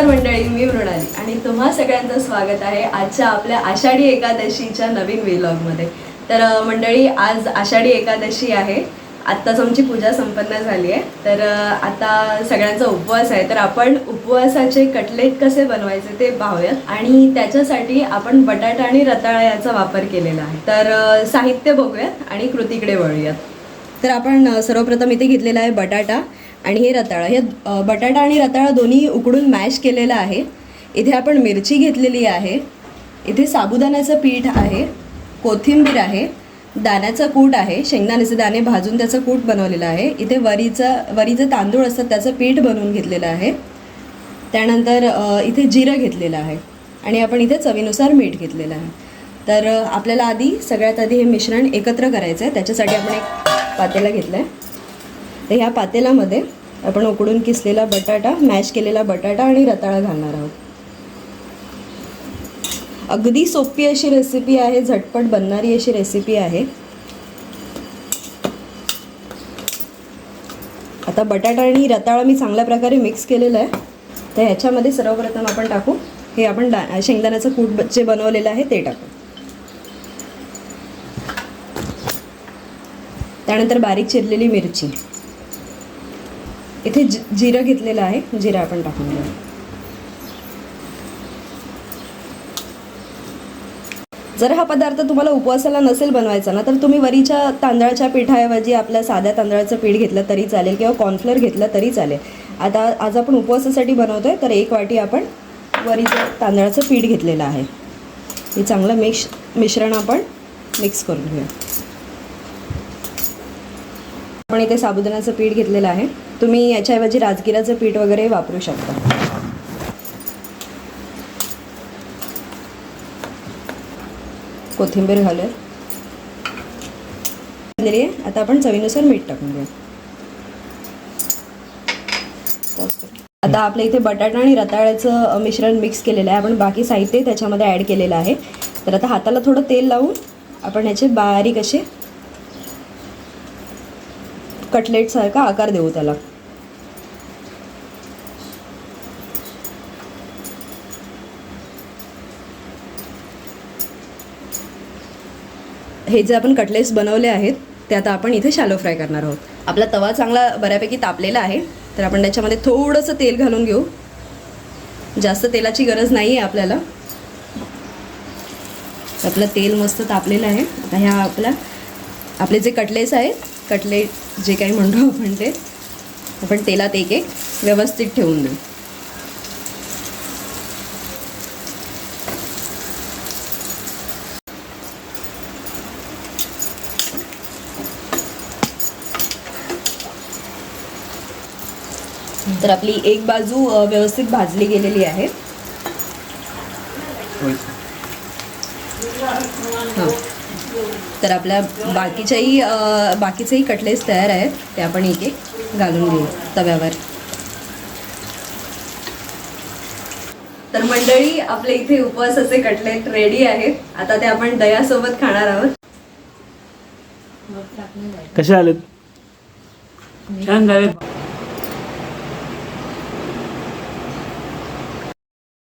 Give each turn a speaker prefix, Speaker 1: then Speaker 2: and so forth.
Speaker 1: नमस्कार मंडळी मी मृणाली आणि तुम्हा सगळ्यांचं स्वागत आहे आजच्या आपल्या आषाढी एकादशीच्या नवीन व्लॉगमध्ये तर मंडळी आज आषाढी एकादशी आहे. आत्ताच आमची पूजा संपन्न झाली आहे. तर आता सगळ्यांचा उपवास आहे. तर आपण उपवासाचे कटलेट कसे बनवायचे ते पाहूयात. आणि त्याच्यासाठी आपण बटाटा आणि रताळा याचा वापर केलेला आहे. तर साहित्य बघूयात आणि कृतीकडे वळूयात. तर आपण सर्वप्रथम इथे घेतलेला आहे बटाटा. आणि हे रताळा हे बटाटा आणि रताळा दोन्ही उकडून मॅश केलेलं आहे. इथे आपण मिरची घेतलेली आहे. इथे साबुदाण्याचं पीठ आहे कोथिंबीर आहे दाण्याचं कूट आहे शेंगदाण्याचे दाणे भाजून त्याचं कूट बनवलेलं आहे. इथे वरीचं वरीचं तांदूळ असतात त्याचं पीठ बनवून घेतलेलं आहे. त्यानंतर इथे जिरं घेतलेलं आहे आणि आपण इथे चवीनुसार मीठ घेतलेलं आहे. तर आपल्याला आधी सगळ्यात आधी हे मिश्रण एकत्र करायचं आहे त्याच्यासाठी आपण एक पातेला घेतलं आहे तर ह्या पातेल्यामध्ये आपण उकडून किसलेला बटाटा मॅश केलेला बटाटा आणि रताळा घालणार आहोत. अगदी सोपी अशी रेसिपी आहे झटपट बनणारी अशी रेसिपी आहे. आता बटाटा आणि रताळा मी चांगल्या प्रकारे मिक्स केलेला आहे. तर ह्याच्यामध्ये सर्वप्रथम आपण टाकू. हे आपण डा शेंगदाण्याचं कूट जे बनवलेलं आहे ते टाकू. त्यानंतर बारीक चिरलेली मिरची. इथे जि जिरं घेतलेलं आहे. जिरं आपण टाकून घेऊ. जर हा पदार्थ तुम्हाला उपवासाला नसेल बनवायचा ना तर तुम्ही वरीच्या तांदळाच्या पिठाऐवजी आपल्या साध्या तांदळाचं पीठ घेतलं तरी चालेल किंवा कॉर्नफ्लोअर घेतलं तरी चालेल. आता आज आपण उपवासासाठी बनवतोय तर एक वाटी आपण वरीचं तांदळाचं पीठ घेतलेलं आहे. हे चांगलं मिक्स मिश्रण आपण मिक्स करून घेऊया आपण इथे साबुदाण्याचं पीठ घेतलेलं आहे. तुम्ही याच्याऐवजी राजगिराचं पीठ वगैरे वापरू शकता. कोथिंबीर घालूया घातलेली आहे म्हणजे आता आपण चवीनुसार मीठ टाकून घेऊ. आता आपल्या इथे बटाटा आणि रताळ्याचं मिश्रण मिक्स केलेलं आहे. आपण बाकी साहित्य त्याच्यामध्ये ॲड केलेलं आहे. तर आता हाताला थोडं तेल लावून आपण याचे बारीक असे कटलेटसारखा आकार देऊ त्याला. हे जे आपण कटलेट्स बनवले आहेत ते आता आपण इथे शालो फ्राय करणार आहोत. आपला तवा चांगला बऱ्यापैकी तापलेला आहे तर आपण त्याच्यामध्ये थोडंसं तेल घालून घेऊ. जास्त तेलाची गरज नाही आहे आपल्याला. आपलं तेल मस्त तापलेलं आहे. आता ह्या आपल्या आपले जे कटलेट्स आहेत कटलेट जे काही म्हणतो आपण ते आपण तेलात एक एक व्यवस्थित ठेवून देऊ. तर आपली एक बाजू व्यवस्थित भाजली गेलेली आहे. तर आपल्या बाकीच्याही बाकीचेही कटलेट्स तयार आहेत ते आपण एक एक घालून घेऊ तव्यावर. तर मंडळी आपले इथे उपवासाचे कटलेट रेडी आहेत. आता ते आपण दह्यासोबत खाणार आहोत.
Speaker 2: कसे आलेत? छान झाले